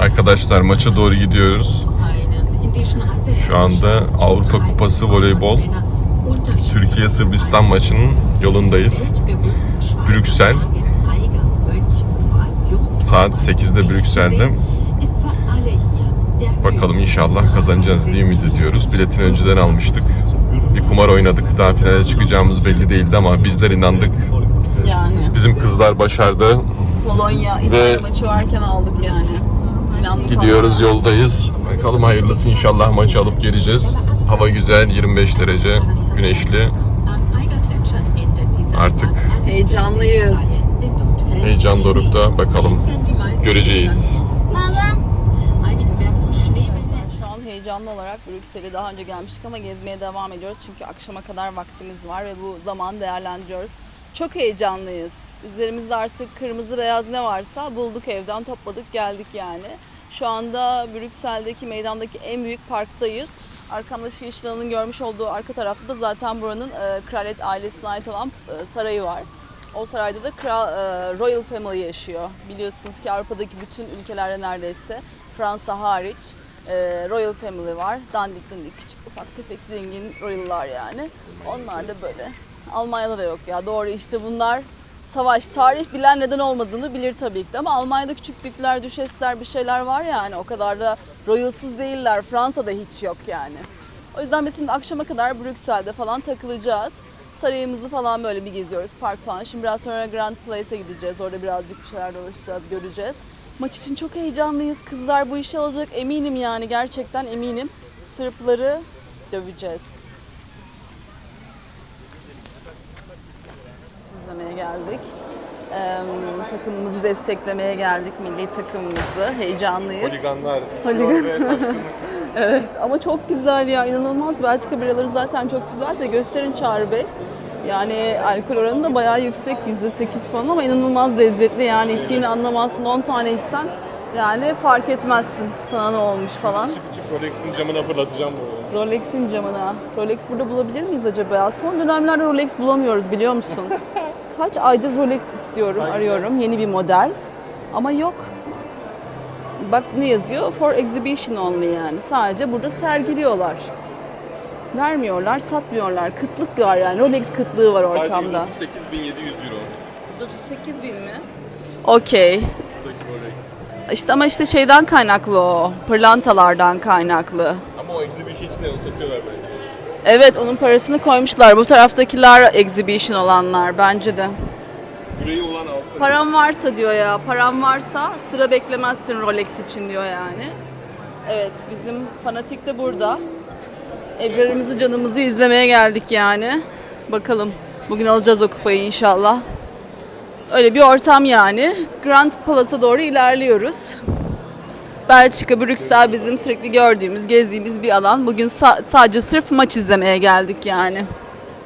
Arkadaşlar maça doğru gidiyoruz. Şu anda Avrupa Kupası voleybol Türkiye Sırbistan maçının yolundayız. Brüksel Saat 8'de Brüksel'de. Bakalım inşallah kazanacağız diye ümit ediyoruz. Biletini önceden almıştık. Bir kumar oynadık. Daha finale çıkacağımız belli değildi ama bizler inandık. Yani Bizim kızlar başardı. Polonya, Ve- İtalya maçı varken aldık yani. Gidiyoruz yoldayız. Bakalım hayırlısı inşallah maçı alıp geleceğiz. Hava güzel 25 derece güneşli. Artık Heyecanlıyız. heyecan dorukta bakalım göreceğiz. Şu an heyecanlı olarak Brüksel'e daha önce gelmiştik ama gezmeye devam ediyoruz. Çünkü akşama kadar vaktimiz var ve bu zaman değerlendiriyoruz. Çok heyecanlıyız. Üzerimizde artık kırmızı beyaz ne varsa bulduk evden topladık geldik yani. Şu anda Brüksel'deki meydandaki en büyük parktayız. Arkamda şu yeşil alanın görmüş olduğu arka tarafta da zaten buranın e, kraliyet ailesine ait olan e, sarayı var. O sarayda da kral, e, Royal Family yaşıyor. Biliyorsunuz ki Avrupa'daki bütün ülkelerde neredeyse Fransa hariç e, Royal Family var. Dandik dandik küçük ufak tefek zengin royal'lar yani. Onlar da böyle. Almanya'da da yok ya doğru işte bunlar savaş, tarih bilen neden olmadığını bilir tabii ki de. Ama Almanya'da küçüklükler, düşesler bir şeyler var yani. O kadar da royalsız değiller. Fransa'da hiç yok yani. O yüzden biz şimdi akşama kadar Brüksel'de falan takılacağız. Sarayımızı falan böyle bir geziyoruz, park falan. Şimdi biraz sonra Grand Place'e gideceğiz. Orada birazcık bir şeyler dolaşacağız, göreceğiz. Maç için çok heyecanlıyız. Kızlar bu işi alacak eminim yani gerçekten eminim. Sırpları döveceğiz. izlemeye geldik. Ee, takımımızı desteklemeye geldik, milli takımımızı. Heyecanlıyız. Holiganlar Holigan. Evet ama çok güzel ya inanılmaz. Belçika biraları zaten çok güzel de gösterin Çağrı Bey. Yani alkol oranı da bayağı yüksek %8 falan ama inanılmaz lezzetli yani içtiğini anlamazsın 10 tane içsen yani fark etmezsin sana ne olmuş falan. Çık Rolex'in camına fırlatacağım bu. Rolex'in camına. Rolex burada bulabilir miyiz acaba ya? Son dönemlerde Rolex bulamıyoruz biliyor musun? Kaç aydır Rolex istiyorum, arıyorum. Yeni bir model. Ama yok. Bak ne yazıyor? For exhibition only yani. Sadece burada sergiliyorlar. Vermiyorlar, satmıyorlar. Kıtlık var yani. Rolex kıtlığı var ortamda. 38.700 euro. 138 bin mi? Okey. İşte ama işte şeyden kaynaklı o. Pırlantalardan kaynaklı. Ama o exhibition içinde onu satıyorlar bence. Evet onun parasını koymuşlar. Bu taraftakiler exhibition olanlar bence de. Burayı olan alsın. Param varsa diyor ya, param varsa sıra beklemezsin Rolex için diyor yani. Evet bizim fanatik de burada. Ebrar'ımızı canımızı izlemeye geldik yani. Bakalım bugün alacağız o kupayı inşallah. Öyle bir ortam yani. Grand Palace'a doğru ilerliyoruz. Belçika, Brüksel bizim sürekli gördüğümüz, gezdiğimiz bir alan. Bugün sa- sadece sırf maç izlemeye geldik yani.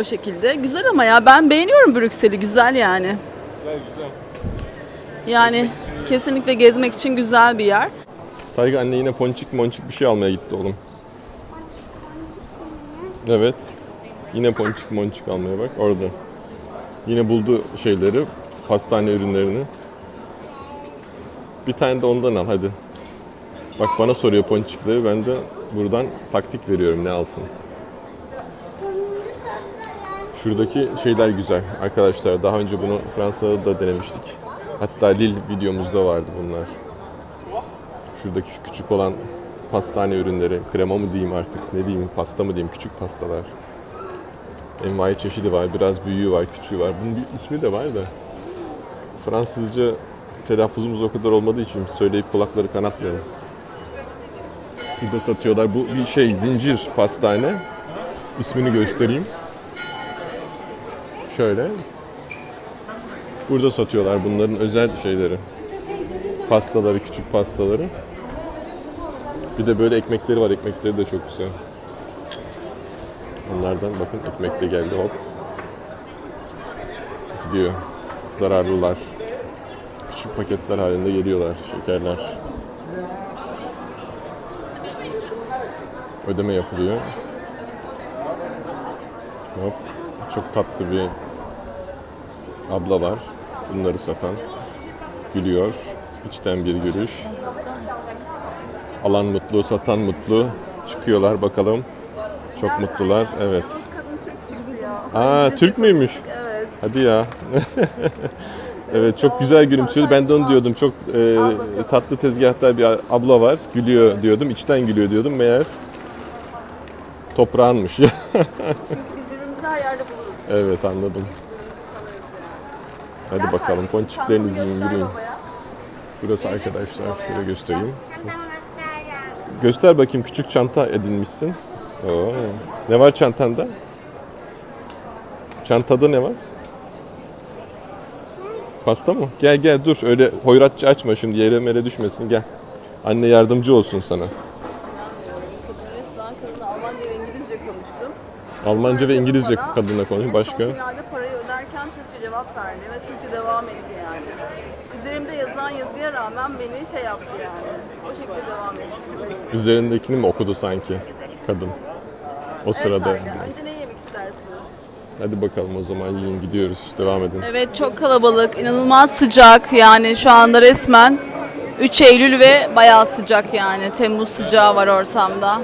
O şekilde. Güzel ama ya ben beğeniyorum Brüksel'i. Güzel yani. Güzel güzel. Yani kesinlikle gezmek için güzel bir yer. Tayga anne yine ponçik monçik bir şey almaya gitti oğlum. Evet. Yine ponçik monçik almaya bak orada. Yine buldu şeyleri, pastane ürünlerini. Bir tane de ondan al hadi. Bak bana soruyor ponçikleri, ben de buradan taktik veriyorum ne alsın. Şuradaki şeyler güzel arkadaşlar. Daha önce bunu Fransa'da da denemiştik. Hatta Lille videomuzda vardı bunlar. Şuradaki şu küçük olan pastane ürünleri, krema mı diyeyim artık, ne diyeyim, pasta mı diyeyim, küçük pastalar. Envai çeşidi var, biraz büyüğü var, küçüğü var. Bunun bir ismi de var da. Fransızca telaffuzumuz o kadar olmadığı için söyleyip kulakları kanatmayalım. Burada satıyorlar. Bu bir şey, zincir pastane. İsmini göstereyim. Şöyle. Burada satıyorlar bunların özel şeyleri. Pastaları, küçük pastaları. Bir de böyle ekmekleri var. Ekmekleri de çok güzel. Onlardan bakın ekmek de geldi hop. Gidiyor. Zararlılar. Küçük paketler halinde geliyorlar. Şekerler. Ödeme yapılıyor. Hop. Çok tatlı bir abla var. Bunları satan. Gülüyor. İçten bir gülüş. Alan mutlu, satan mutlu. Çıkıyorlar bakalım. Çok mutlular. Evet. Aa Türk müymüş? Evet. Hadi ya. evet çok güzel gülümsüyordu. Ben de onu diyordum. Çok e, tatlı tezgahta bir abla var. Gülüyor diyordum. İçten gülüyor diyordum. Meğer toprağınmış. Çünkü biz birbirimizi her yerde buluruz. evet anladım. Hadi bakalım ponçiklerinizi yürüyün. Burası arkadaşlar. Şöyle göstereyim. Göster bakayım küçük çanta edinmişsin. Oo. Ne var çantanda? Çantada ne var? Pasta mı? Gel gel dur öyle hoyratça açma şimdi yere mere düşmesin gel. Anne yardımcı olsun sana. Kadın resmen kadınla Almanca ve İngilizce konuştum. Almanca ve İngilizce Bana kadınla konuş. en Başka? Son finalde parayı öderken Türkçe cevap verdi ve Türkçe devam etti yani. Üzerimde yazılan yazıya rağmen beni şey yaptı yani. O şekilde devam etti. Üzerindekini mi okudu sanki kadın? O sırada. Evet, önce ne yemek istersiniz? Hadi bakalım o zaman yiyin gidiyoruz. Devam edin. Evet çok kalabalık, inanılmaz sıcak yani şu anda resmen 3 Eylül ve bayağı sıcak yani Temmuz sıcağı var ortamda.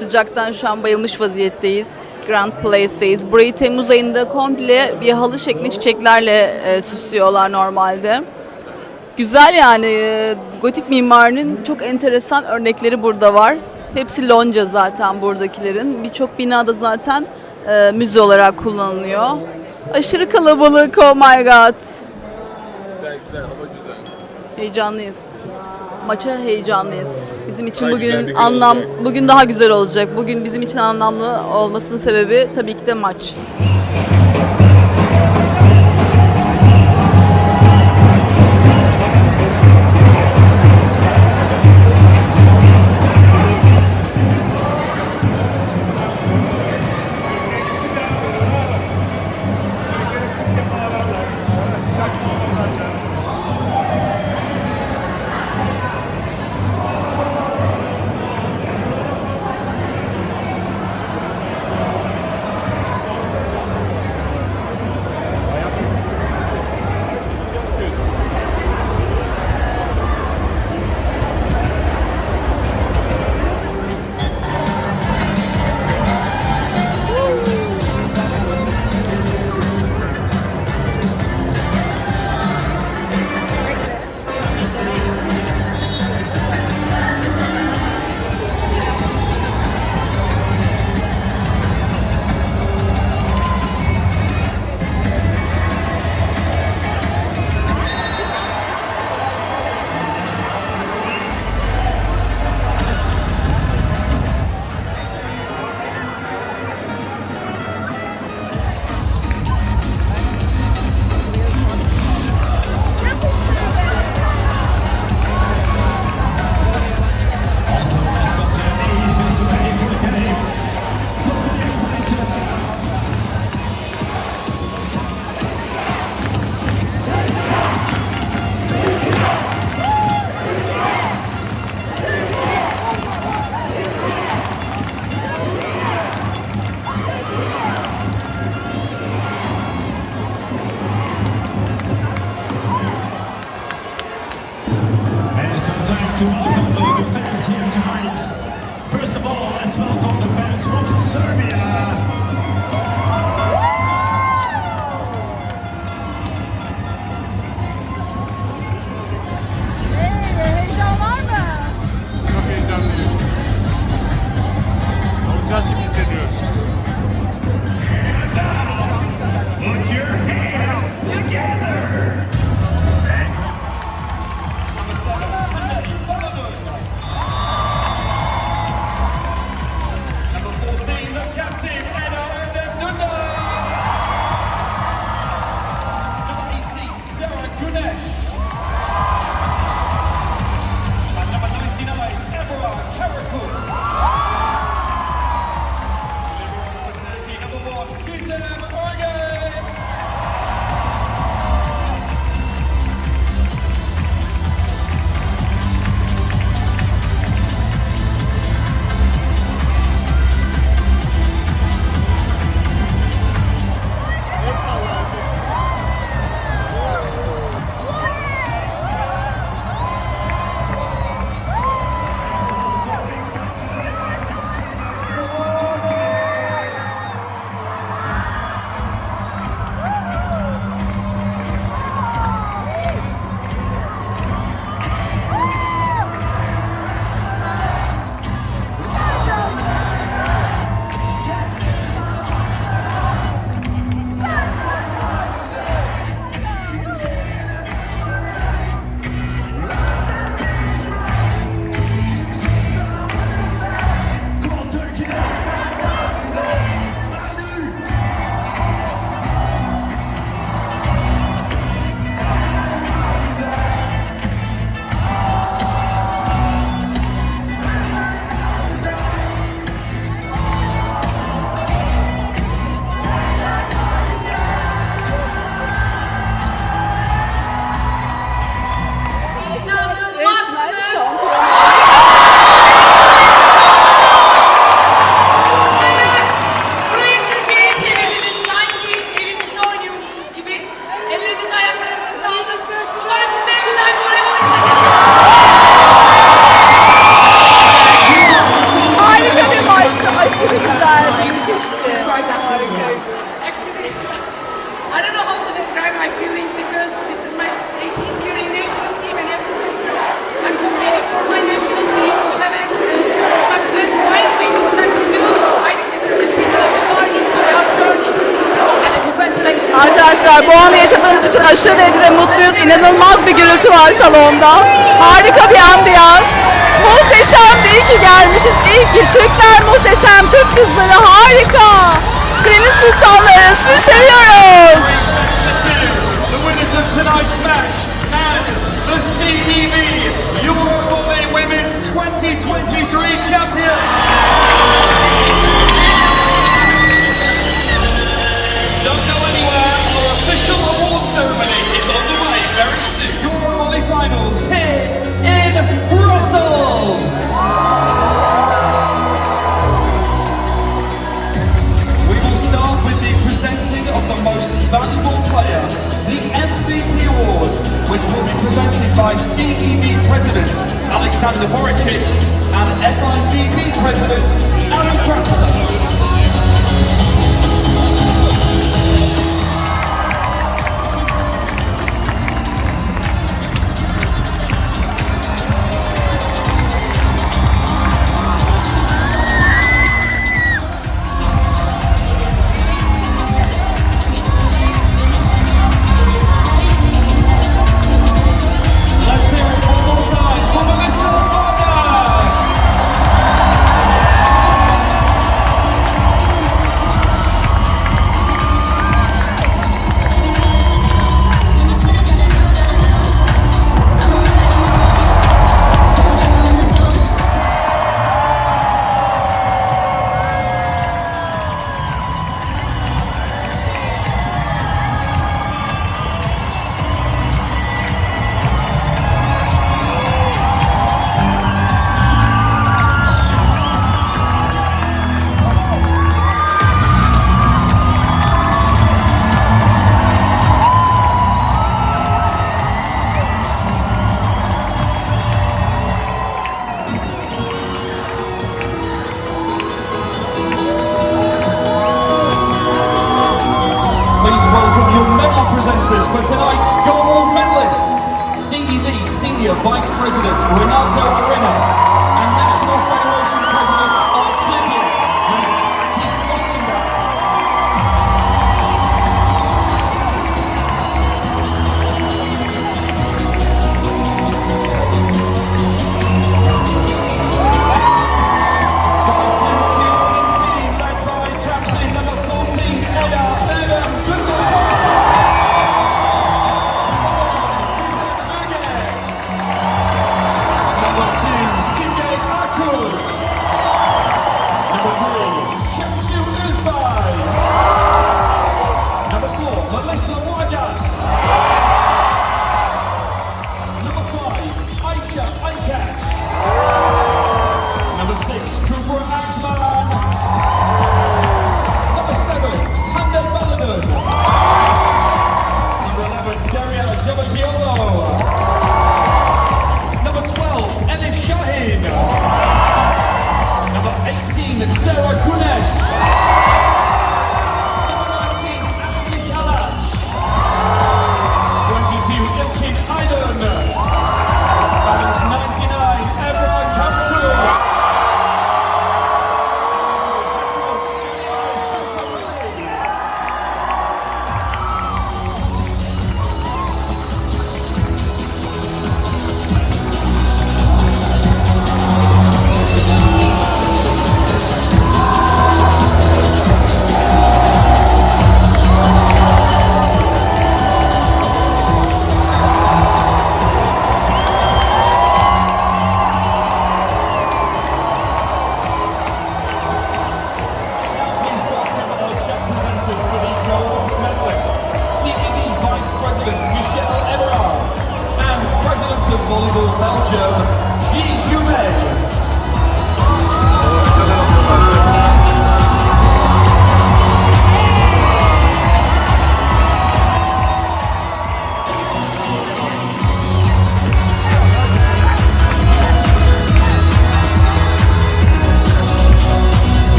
Sıcaktan şu an bayılmış vaziyetteyiz. Grand Place'teyiz. Burayı Temmuz ayında komple bir halı şeklinde çiçeklerle e, süslüyorlar normalde. Güzel yani e, gotik mimarinin çok enteresan örnekleri burada var. Hepsi lonca zaten buradakilerin. Birçok binada zaten e, müze olarak kullanılıyor. Aşırı kalabalık oh my god. Güzel güzel hava güzel. Heyecanlıyız. Maça heyecanlıyız. Bizim için Daha bugün gün anlam olacak. bugün daha güzel olacak. Bugün bizim için anlamlı olmasının sebebi tabii ki de maç. arkadaşlar. Bu anı yaşadığımız için aşırı derecede mutluyuz. İnanılmaz bir gürültü var salonda. Harika bir ambiyans. Muhteşem iyi ki gelmişiz. İyi ki Türkler muhteşem. Türk kızları harika. Deniz sultanları sizi seviyoruz. The CEV Women's 2023 Champion.